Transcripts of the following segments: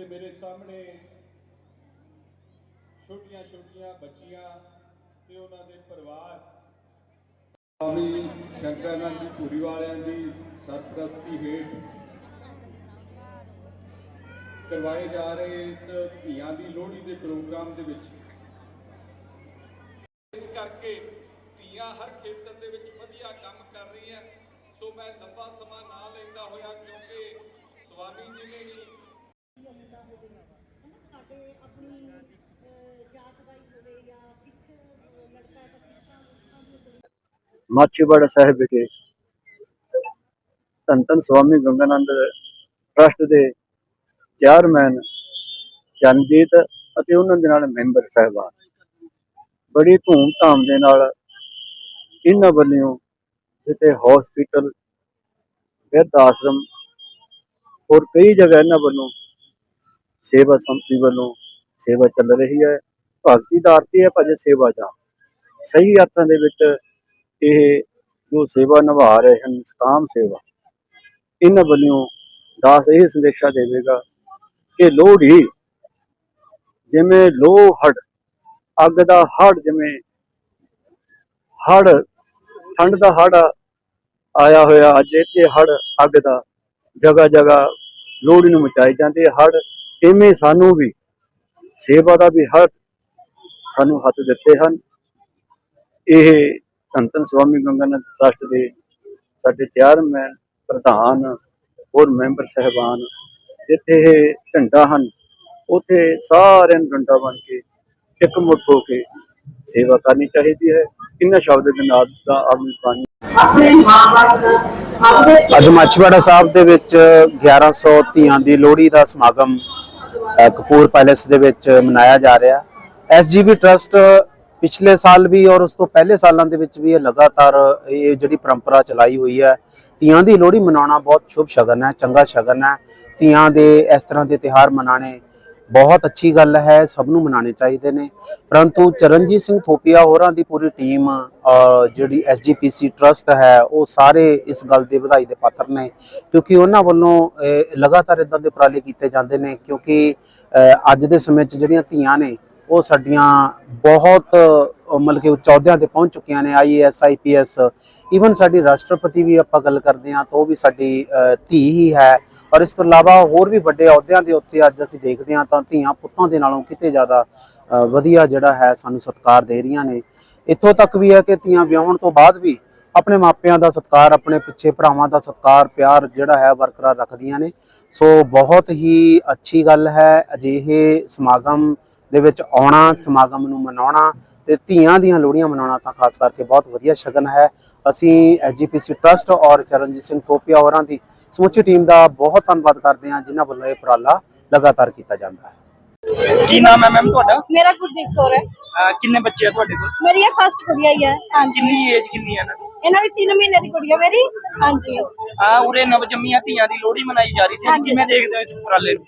ਤੇ ਮੇਰੇ ਸਾਹਮਣੇ ਛੋਟੀਆਂ ਛੋਟੀਆਂ ਬੱਚੀਆਂ ਤੇ ਉਹਨਾਂ ਦੇ ਪਰਿਵਾਰ। ਸਵਾਮੀ ਸ਼ੰਕਰਾਨੰਦ ਜੀ ਧੂਰੀ ਵਾਲਿਆਂ ਦੀ ਸਰਪ੍ਰਸਤੀ ਹੇਠ ਕਰਵਾਏ ਜਾ ਰਹੇ ਇਸ ਧੀਆਂ ਦੀ ਲੋਹੜੀ ਦੇ ਪ੍ਰੋਗਰਾਮ ਦੇ ਵਿੱਚ। ਇਸ ਕਰਕੇ ਧੀਆਂ ਹਰ ਖੇਤਰ ਦੇ ਵਿੱਚ ਵਧੀਆ ਕੰਮ ਕਰ ਰਹੀਆਂ। ਸੋ ਮੈਂ ਲੰਬਾ ਸਮਾਂ ਨਾ ਲੈਂਦਾ ਹੋਇਆ ਕਿਉਂਕਿ ਸਵਾਮੀ ਜੀ ਨੇ ਵੀ ਹਨਾ ਆਪਣੀ ਜਾਤ ਦਾ ਹੋਵੇ ਜਾਂ ਸਿੱਖ ਲੜਕਾ ਤਾਂ ਸਿੱਖਾਂ ਸਿੱਖਾਂ ਦੀ ਮਾਛੀਵਾੜਾ ਸਾਹਿਬ ਵਿਖੇ ਧੰਨ ਸਵਾਮੀ ਗੰਗਾਨੰਦ ਟਰਸਟ ਦੇ ਚੇਅਰਮੈਨ ਚੰਦਜੀਤ ਅਤੇ ਉਹਨਾਂ ਦੇ ਨਾਲ ਮੈਂਬਰ ਸਾਹਿਬਾਨ। ਬੜੀ ਧੂਮ-ਧਾਮ ਦੇ ਨਾਲ ਇਹਨਾਂ ਵੱਲੋਂ ਜਿੱਥੇ ਹਸਪੀਟਲ ਬਿਰਧ ਆਸ਼ਰਮ ਹੋਰ ਕਈ ਜਗ੍ਹਾ ਇਹਨਾਂ ਵੱਲੋਂ ਸੇਵਾ ਸੰਮਤੀ ਵੱਲੋਂ ਸੇਵਾ ਚੱਲ ਰਹੀ ਹੈ। ਭਗਤੀ ਦਾ ਅਰਥ ਹੈ ਭਾਜੀ ਸੇਵਾ ਦਾ ਸਹੀ ਅਰਥਾਂ ਦੇ ਵਿੱਚ ਇਹ ਜੋ ਸੇਵਾ ਨਿਭਾ ਰਹੇ ਹਨ ਸਕਾਮ ਸੇਵਾ, ਇਹਨਾਂ ਵੱਲੋਂ ਦਾਸ ਇਹ ਸੰਦੇਸ਼ਾ ਦੇਵੇਗਾ ਕਿ ਲੋਹੜੀ ਜਿਵੇਂ ਲੋਹ ਹੜ ਅੱਗ ਦਾ ਹੜ ਜਿਵੇਂ ਹੜ ਠੰਡ ਦਾ ਹੜ ਆਇਆ ਹੋਇਆ, ਅੱਜ ਇੱਥੇ ਹੜ ਅੱਗ ਦਾ ਜਗ੍ਹਾ ਜਗ੍ਹਾ ਲੋਹੜੀ ਨੂੰ ਮਚਾਈ ਜਾਂਦੀ ਹੈ। ਹੜ ਇਵੇਂ ਸਾਨੂੰ ਵੀ ਸੇਵਾ ਦਾ ਵੀ ਹੜ ਸਾਨੂੰ ਹੱਥ ਦਿੱਤੇ ਹਨ। ਇਹ ਧੰਨ ਸਵਾਮੀ ਗੰਗਾਨੰਦ ਟਰਸਟ ਦੇ ਸਾਡੇ ਚੇਅਰਮੈਨ ਪ੍ਰਧਾਨ ਹੋਰ ਮੈਂਬਰ ਸਹਿਬਾਨ ਜਿੱਥੇ ਇਹ ਝੰਡਾ ਹਨ ਉੱਥੇ ਸਾਰਿਆਂ ਨੂੰ ਡੰਡਾ ਬਣ ਕੇ ਇਕਮੁੱਠ ਹੋ ਕੇ ਸੇਵਾ ਕਰਨੀ ਚਾਹੀਦੀ ਹੈ। ਇਹਨਾਂ ਸ਼ਬਦ ਦੇ ਨਾਲ ਦਾ ਆਦਮੀ ਪਾਣੀ ਅੱਜ ਮਾਛੀਵਾੜਾ ਸਾਹਿਬ ਦੇ ਵਿੱਚ 1100 ਧੀਆਂ ਦੀ ਲੋਹੜੀ ਦਾ ਸਮਾਗਮ ਕਪੂਰ ਪੈਲੇਸ ਦੇ ਵਿੱਚ ਮਨਾਇਆ ਜਾ ਰਿਹਾ। ਐਸਜੀਬੀ ਟਰਸਟ ਪਿਛਲੇ ਸਾਲ ਵੀ ਔਰ ਉਸ ਤੋਂ ਪਹਿਲੇ ਸਾਲਾਂ ਦੇ ਵਿੱਚ ਵੀ ਇਹ ਲਗਾਤਾਰ ਇਹ ਜਿਹੜੀ ਪਰੰਪਰਾ ਚਲਾਈ ਹੋਈ ਹੈ। ਧੀਆਂ ਦੀ ਲੋਹੜੀ ਮਨਾਉਣਾ ਬਹੁਤ ਸ਼ੁਭ ਸ਼ਗਨ ਹੈ, ਚੰਗਾ ਸ਼ਗਨ ਹੈ। ਧੀਆਂ ਦੇ ਇਸ ਤਰ੍ਹਾਂ ਦੇ ਤਿਹਾਰ ਮਨਾਣੇ ਬਹੁਤ ਅੱਛੀ ਗੱਲ ਹੈ ਸਭ ਨੂੰ ਮਨਾਉਣੇ ਚਾਹੀਦੇ ਨੇ। ਪਰੰਤੂ ਚਰਨਜੀਤ ਸਿੰਘ ਥੋਪੀਆ ਹੋਰਾਂ ਦੀ ਪੂਰੀ ਟੀਮ ਅ, ਜਿਹੜੀ ਐਸਜੀਪੀਸੀ ਟਰਸਟ ਹੈ ਉਹ ਸਾਰੇ ਇਸ ਗੱਲ ਦੇ ਵਧਾਈ ਦੇ ਪਾਤਰ ਨੇ ਕਿਉਂਕਿ ਉਹਨਾਂ ਵੱਲੋਂ ਲਗਾਤਾਰ ਇਦਾਂ ਦੇ ਉਪਰਾਲੇ ਕੀਤੇ ਜਾਂਦੇ ਨੇ ਕਿਉਂਕਿ ਅੱਜ ਦੇ ਸਮੇਂ 'ਚ ਜਿਹੜੀਆਂ ਧੀਆਂ ਨੇ ਉਹ ਸਾਡੀਆਂ ਬਹੁਤ ਮਤਲਬ ਕਿ ਉੱਚ ਅਹੁਦਿਆਂ ਤੇ ਪਹੁੰਚ ਚੁੱਕੀਆਂ ਨੇ ਆਈਏਐਸ ਆਈਪੀਐਸ ਈਵਨ ਸਾਡੀ ਰਾਸ਼ਟਰਪਤੀ ਵੀ ਆਪਾਂ ਗੱਲ ਕਰਦੇ ਹਾਂ ਤਾਂ ਉਹ ਵੀ ਸਾਡੀ ਧੀ ਹੀ ਹੈ। ਔਰ ਇਸ ਤੋਂ ਇਲਾਵਾ ਹੋਰ ਵੀ ਵੱਡੇ ਅਹੁਦਿਆਂ ਦੇ ਉੱਤੇ ਅੱਜ ਅਸੀਂ ਦੇਖਦੇ ਹਾਂ ਤਾਂ ਧੀਆਂ ਪੁੱਤਾਂ ਦੇ ਨਾਲੋਂ ਕਿਤੇ ਜ਼ਿਆਦਾ ਵਧੀਆ ਜਿਹੜਾ ਹੈ ਸਾਨੂੰ ਸਤਿਕਾਰ ਦੇ ਰਹੀਆਂ ਨੇ। ਇੱਥੋਂ ਤੱਕ ਵੀ ਹੈ ਕਿ ਧੀਆਂ ਵਿਆਹਣ ਤੋਂ ਬਾਅਦ ਵੀ ਆਪਣੇ ਮਾਪਿਆਂ ਦਾ ਸਤਿਕਾਰ, ਆਪਣੇ ਪਿੱਛੇ ਭਰਾਵਾਂ ਦਾ ਸਤਿਕਾਰ, ਪਿਆਰ ਜਿਹੜਾ ਹੈ ਬਰਕਰਾਰ ਰੱਖਦੀਆਂ ਨੇ। ਸੋ ਬਹੁਤ ਹੀ ਅੱਛੀ ਗੱਲ ਹੈ ਅਜਿਹੇ ਸਮਾਗਮ ਦੇ ਵਿੱਚ ਆਉਣਾ, ਸਮਾਗਮ ਨੂੰ ਮਨਾਉਣਾ। ਤੇ ਧੀਆਂ ਦੀਆਂ ਲੋਹੜੀਆਂ ਮਨਾਉਣਾ ਤਾਂ ਖਾਸ ਕਰਕੇ ਬਹੁਤ ਵਧੀਆ ਸ਼ਗਨ ਹੈ। ਅਸੀਂ ਐਸਜੀਪੀਸੀ ਟਰਸਟ ਔਰ ਚਰਨਜੀਤ ਸਿੰਘ ਥੋਪੀਆ ਹੋਰਾਂ ਦੀ ਸਮੁੱਚੀ ਟੀਮ ਦਾ ਬਹੁਤ ਧੰਨਵਾਦ ਕਰਦੇ ਹਾਂ ਜਿਨ੍ਹਾਂ ਵੱਲੋਂ ਇਹ ਉਪਰਾਲਾ ਲਗਾਤਾਰ ਕੀਤਾ ਜਾਂਦਾ ਹੈ। ਕੀ ਨਾਮ ਹੈ ਮੈਮ ਤੁਹਾਡਾ? ਮੇਰਾ ਗੁਰਦੀਪ ਕੌਰ ਹੈ। ਅਹ ਕਿੰਨੇ ਬੱਚੇ ਆ ਤੁਹਾਡੇ ਕੋਲ? ਮੇਰੀ ਇਹ ਫਸਟ ਗੁੜੀਆ ਹੀ ਹੈ। ਹਾਂਜੀ। ਕਿੰਨੀ ਏਜ ਕਿੰਨੀ ਹੈ ਇਹਨਾਂ ਦੀ? ਇਹਨਾਂ ਦੀ 3 ਮਹੀਨੇ ਦੀ ਗੁੜੀਆ ਮੇਰੀ। ਹਾਂਜੀ। ਆ ਉਰੇ ਨਵਜੰਮੀਆਂ ਧੀਆਂ ਦੀ ਲੋਹੜੀ ਮਨਾਈ ਜਾ ਰਹੀ ਸੀ। ਹਾਂਜੀ। ਕਿਵੇਂ ਦੇਖਦੇ ਹੋ ਇਸ ਉਪਰਾਲੇ ਨੂੰ?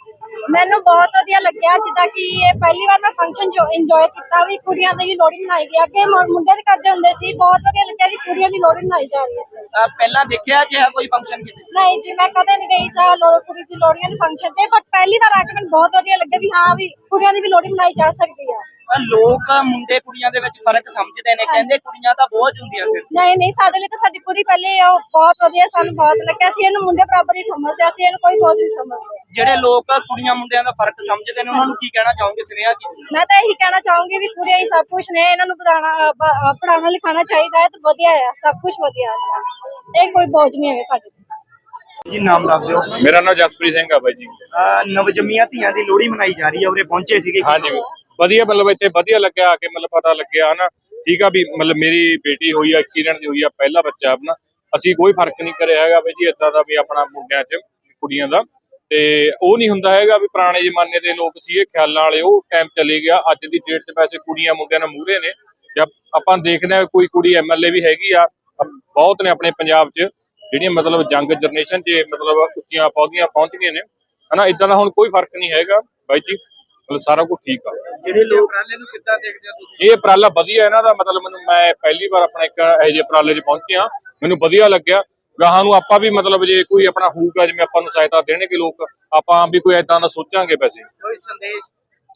ਮੈਨੂੰ ਬਹੁਤ ਵਧੀਆ ਲੱਗਿਆ ਜਿੱਦਾਂ ਕਿ ਇਹ ਪਹਿਲੀ ਵਾਰ ਮੈਂ ਫੰਕਸ਼ਨ ਜੋ ਇੰਜੋਏ ਕੀਤਾ ਵੀ ਕੁੜੀਆਂ ਦੀ ਲੋਹੜੀ ਮਨਾਈ ਗਈ ਅੱਗੇ ਮੁੰ- ਮੁੰਡੇ ਦੇ ਕਰਦੇ ਹੁੰਦੇ ਸੀ ਬਹੁਤ ਵਧੀਆ ਲੱਗਿਆ ਕਿ ਕੁੜੀਆਂ ਦੀ ਲੋਹੜੀ ਮਨਾਈ ਜਾ ਰਹੀ ਹੈ ਅਹ ਪਹਿਲਾਂ ਦੇਖਿਆ ਕਿ ਕੋਈ ਫੰਕਸ਼ਨ ਕਿਤੇ? ਨਹੀਂ ਜੀ ਮੈਂ ਕਦੇ ਨਹੀਂ ਗਈ ਸਾ ਲੋੜ ਕੁੜੀ ਦੀ ਲੋਹੜੀਆਂ ਦੇ ਫੰਕਸ਼ਨ ਤੇ ਬਟ ਪਹਿਲੀ ਵਾਰ ਆ ਕੇ ਮੈਨੂੰ ਬਹੁਤ ਵਧੀਆ ਲੱਗਿਆ ਵੀ ਹਾਂ ਵੀ ਕੁੜੀਆਂ ਦੀ ਵੀ ਲੋਹੜੀ ਮਨਾਈ ਜਾ ਸਕਦੀ ਅਹ ਲੋਕ ਮੁੰਡੇ ਕੁੜੀਆਂ ਦੇ ਵਿੱਚ ਫ਼ਰਕ ਸਮਝਦੇ ਨੇ ਕਹਿੰਦੇ ਕੁੜੀਆਂ ਤਾਂ ਬੋਝ ਹੁੰਦੀਆਂ ਫਿਰ ਨਹੀਂ ਨਹੀਂ ਸਾਡੇ ਲਈ ਤਾਂ ਸਾਡੀ ਕੁੜੀ ਪਹਿਲੇ ਉਹ ਬਹੁਤ ਵਧੀਆ ਸਾਨੂੰ ਬਹੁਤ ਲੱਗਿਆ। ਸੀ ਇਹਨੂੰ ਮੁੰਡੇ ਬਰਾਬਰ ਹੀ ਸਮਝਦੇ ਅਸੀਂ ਇਹਨੂੰ ਕੋਈ ਬੋਝ ਨਹੀਂ ਸਮਝਦੇ। ਜਿਹੜੇ ਲੋਕ ਕੁੜੀਆਂ ਮੁੰਡਿਆਂ ਦਾ ਫ਼ਰਕ ਸਮਝਦੇ ਨੇ ਉਹਨਾਂ ਨੂੰ ਕੀ ਕਹਿਣਾ ਚਾਹੋਗੇ ਸੁਨੇਹਾ ਕੀ? ਮੈਂ ਤਾਂ ਇਹੀ ਕਹਿਣਾ ਚਾਹੂੰਗੀ ਵੀ ਕੁੜੀਆਂ ਹੀ ਸਭ ਕੁਝ ਨੇ ਇਹਨਾਂ ਨੂੰ ਪੜਾਉਣਾ ਪੜਾਉਣਾ ਲਿਖਾਉਣਾ ਚਾਹੀਦਾ ਹੈ ਤਾਂ ਵਧੀਆ ਹੈ ਸਭ ਕੁਝ ਵਧੀਆ ਹੈ ਇਹ ਕੋਈ ਬੋਝ ਨਹੀਂ ਹੈਗਾ ਸਾਡੇ ਤੇ ਜੀ ਨਾਮ ਦੱਸ ਦਿਓ। ਮੇਰਾ ਨਾਮ ਜਸਪ੍ਰੀਤ ਸਿੰਘ ਆ ਬਾਈ ਜੀ। ਨਵਜੰਮੀਆਂ ਧੀਆਂ ਦੀ ਲੋਹੜੀ ਮਨਾਈ ਜਾ ਰਹੀ ਹੈ ਉਰੇ ਪਹੁੰਚੇ ਸੀਗੇ। ਹਾਂਜੀ। ਵਧੀਆ, ਮਤਲਬ ਇੱਥੇ ਵਧੀਆ ਲੱਗਿਆ, ਆ ਕੇ ਮਤਲਬ ਪਤਾ ਲੱਗਿਆ, ਹਨਾ। ਠੀਕ ਆ ਵੀ ਮਤਲਬ ਮੇਰੀ ਬੇਟੀ ਹੋਈ ਆ ਕਿਰਨ ਦੀ ਹੋਈ ਆ, ਪਹਿਲਾ ਬੱਚਾ ਆਪਣਾ। ਅਸੀਂ ਕੋਈ ਫ਼ਰਕ ਨਹੀਂ ਕਰਿਆ ਹੈਗਾ ਵੀ ਜੀ ਇਦਾਂ ਦਾ ਵੀ ਆਪਣਾ ਮੁੰਡਿਆਂ 'ਚ, ਕੁੜੀਆਂ ਦਾ। ਤੇ ਉਹ ਨਹੀਂ ਹੁੰਦਾ ਹੈਗਾ ਵੀ ਪੁਰਾਣੇ ਜ਼ਮਾਨੇ ਦੇ ਲੋਕ ਸੀ, ਇਹ ਖਿਆਲਾਂ ਵਾਲੇ, ਉਹ ਟਾਈਮ ਚਲੇ ਗਿਆ। ਅੱਜ ਦੀ ਡੇਟ 'ਚ ਵੈਸੇ ਕੁੜੀਆਂ ਮੁੰਡਿਆਂ ਨਾਲ ਮੂਹਰੇ ਨੇ। ਜਦ ਆਪਾਂ ਦੇਖਦੇ ਆ ਕੋਈ ਕੁੜੀ ਐਮਐਲਏ ਵੀ ਹੈਗੀ ਆ ਬਹੁਤ ਨੇ ਆਪਣੇ ਪੰਜਾਬ 'ਚ, ਜਿਹੜੀਆਂ ਮਤਲਬ ਜੰਗ ਜਨਰੇਸ਼ਨ 'ਚ, ਮਤਲਬ ਉੱਚੀਆਂ ਪੌਦੀਆਂ ਪਹੁੰਚ ਗਈਆਂ ਨੇ। ਹਨਾ ਇਦਾਂ ਦਾ ਹੁਣ ਕੋਈ ਫ਼ਰਕ ਨਹੀਂ ਹੈਗਾ। ਬਾਈ ਜੀ ਮਤਲਬ ਸਾਰਾ ਕੁਝ ਠੀਕ ਆ। ਜਿਹੜੇ ਲੋਕ ਉਪਰਾਲੇ ਨੂੰ ਕਿੱਦਾਂ ਦੇਖਦੇ ਹੋ ਤੁਸੀਂ? ਇਹ ਉਪਰਾਲਾ ਵਧੀਆ ਇਹਨਾਂ ਦਾ ਮਤਲਬ ਮੈਨੂੰ ਮੈਂ ਪਹਿਲੀ ਵਾਰ ਆਪਣਾ ਇੱਕ ਇਹੋ ਜਿਹੇ ਉਪਰਾਲੇ 'ਚ ਪਹੁੰਚਿਆ ਮੈਨੂੰ ਵਧੀਆ ਲੱਗਿਆ। ਗਾਹਾਂ ਨੂੰ ਆਪਾਂ ਵੀ ਮਤਲਬ ਜੇ ਕੋਈ ਆਪਣਾ ਹੋਊਗਾ ਜਿਵੇਂ ਆਪਾਂ ਨੂੰ ਸਹਾਇਤਾ ਦੇਣਗੇ ਲੋਕ ਆਪਾਂ ਵੀ ਕੋਈ ਏਦਾਂ ਦਾ ਸੋਚਾਂਗੇ ਵੈਸੇ। ਕੋਈ ਸੰਦੇਸ਼?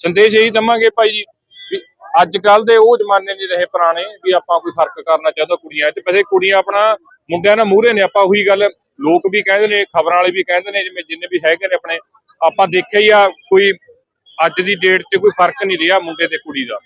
ਸੰਦੇਸ਼ ਇਹੀ ਦਵਾਂਗੇ ਭਾਈ ਜੀ ਵੀ ਅੱਜ ਕੱਲ ਦੇ ਉਹ ਜ਼ਮਾਨੇ ਨਹੀਂ ਰਹੇ ਪੁਰਾਣੇ ਵੀ ਆਪਾਂ ਕੋਈ ਫ਼ਰਕ ਕਰਨਾ ਚਾਹਦਾ ਕੁੜੀਆਂ 'ਚ। ਵੈਸੇ ਕੁੜੀਆਂ ਆਪਣਾ ਮੁੰਡਿਆਂ ਨਾਲ ਮੂਹਰੇ ਨੇ ਆਪਾਂ ਉਹੀ ਗੱਲ ਲੋਕ ਵੀ ਕਹਿੰਦੇ ਨੇ ਖਬਰਾਂ ਵਾਲੇ ਵੀ ਕਹਿੰਦੇ ਨੇ ਜਿਵੇਂ ਜਿੰਨੇ ਵੀ ਹੈਗੇ ਨੇ ਆਪਣੇ। ਆਪਾਂ ਦੇਖਿਆ ਹੀ ਆ ਕੋਈ ਅੱਜ ਦੀ ਡੇਟ 'ਚ ਕੋਈ ਫ਼ਰਕ ਨਹੀਂ ਰਿਹਾ ਮੁੰਡੇ ਤੇ ਕੁੜੀ ਦਾ।